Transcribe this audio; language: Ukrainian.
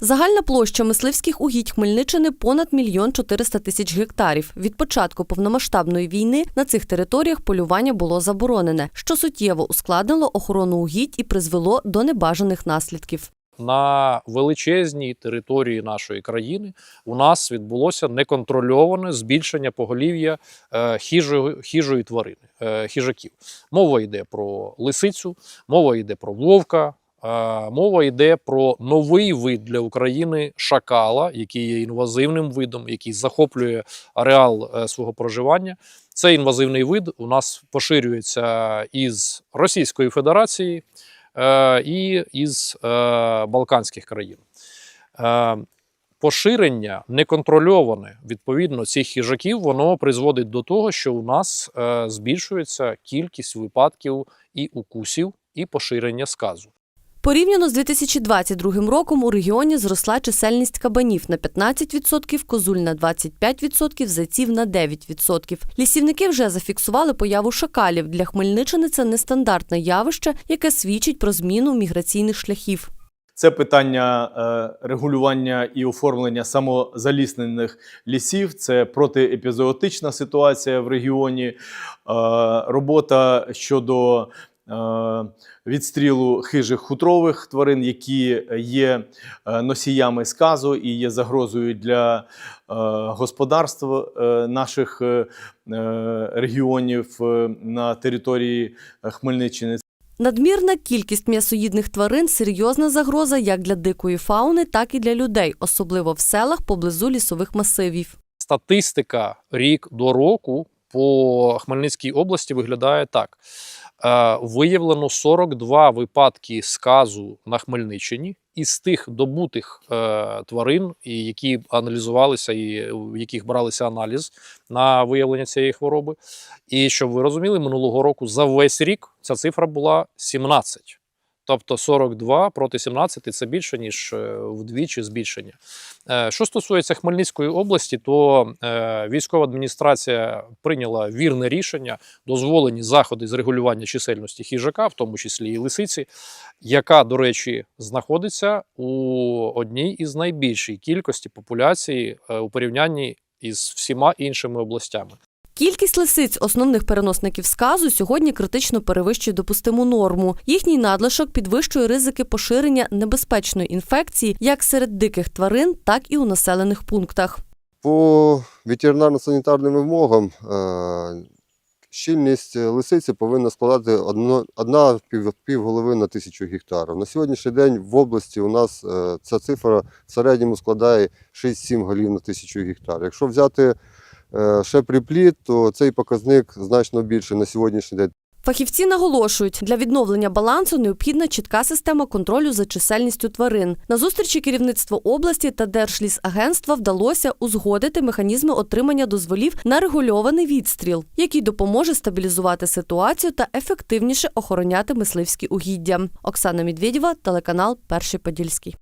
Загальна площа мисливських угідь Хмельниччини понад мільйон 400 тисяч гектарів. Від початку повномасштабної війни на цих територіях полювання було заборонене, що суттєво ускладнило охорону угідь і призвело до небажаних наслідків. на величезній території нашої країни у нас відбулося неконтрольоване збільшення поголів'я е, хижої, хижої тварини, е, хижаків. Мова йде про лисицю, мова йде про вовка. Мова йде про новий вид для України шакала, який є інвазивним видом, який захоплює ареал е, свого проживання. Цей інвазивний вид у нас поширюється із Російської Федерації е, і із е, Балканських країн. Поширення неконтрольоване відповідно цих хижаків, воно призводить до того, що у нас збільшується кількість випадків і укусів, і поширення сказу. Порівняно з 2022 роком у регіоні зросла чисельність кабанів на 15%, козуль на 25%, зайців на 9%. Лісівники вже зафіксували появу шакалів. Для Хмельниччини це нестандартне явище, яке свідчить про зміну міграційних шляхів. Це питання е, регулювання і оформлення самозаліснених лісів, це протиепізоотична ситуація в регіоні, е, робота щодо відстрілу хижих хутрових тварин, які є е, носіями сказу і є загрозою для е, господарств е, наших е, е, регіонів е, на території е, Хмельниччини. Надмірна кількість м'ясоїдних тварин серйозна загроза як для дикої фауни, так і для людей, особливо в селах поблизу лісових масивів. Статистика рік до року по Хмельницькій області виглядає так: Е, виявлено 42 випадки сказу на Хмельниччині. Із тих добутих е, тварин, які аналізувалися, і в яких бралися аналіз на виявлення цієї хвороби. І щоб ви розуміли, минулого року за весь рік ця цифра була 17. Тобто 42 проти 17 це більше, ніж е, вдвічі збільшення. Е, Що стосується Хмельницької області, то е, військова адміністрація прийняла вірне рішення, дозволені заходи з регулювання чисельності хижака, в тому числі і лисиці, яка, до речі, знаходиться у одній із найбільшої кількості популяції у порівнянні із всіма іншими областями. Кількість лисиць, основних переносників сказу, сьогодні критично перевищує допустиму норму. Їхній надлишок підвищує ризики поширення небезпечної інфекції як серед диких тварин, так і у населених пунктах. По ветеринарно-санітарним вимогам е, щільність лисиці повинна складати одна пів, півголови на тисячу гектарів. На сьогоднішній день в області у нас е, ця цифра в середньому складає 6-7 голів на тисячу гектарів. Якщо взяти ще припліт, то цей показник значно більший на сьогоднішній день. Фахівці наголошують, для відновлення балансу необхідна чітка система контролю за чисельністю тварин. На зустрічі керівництво області та Держлісагентства вдалося узгодити механізми отримання дозволів на регульований відстріл, який допоможе стабілізувати ситуацію та ефективніше охороняти мисливські угіддя. Оксана Медведєва, телеканал Перший Подільський.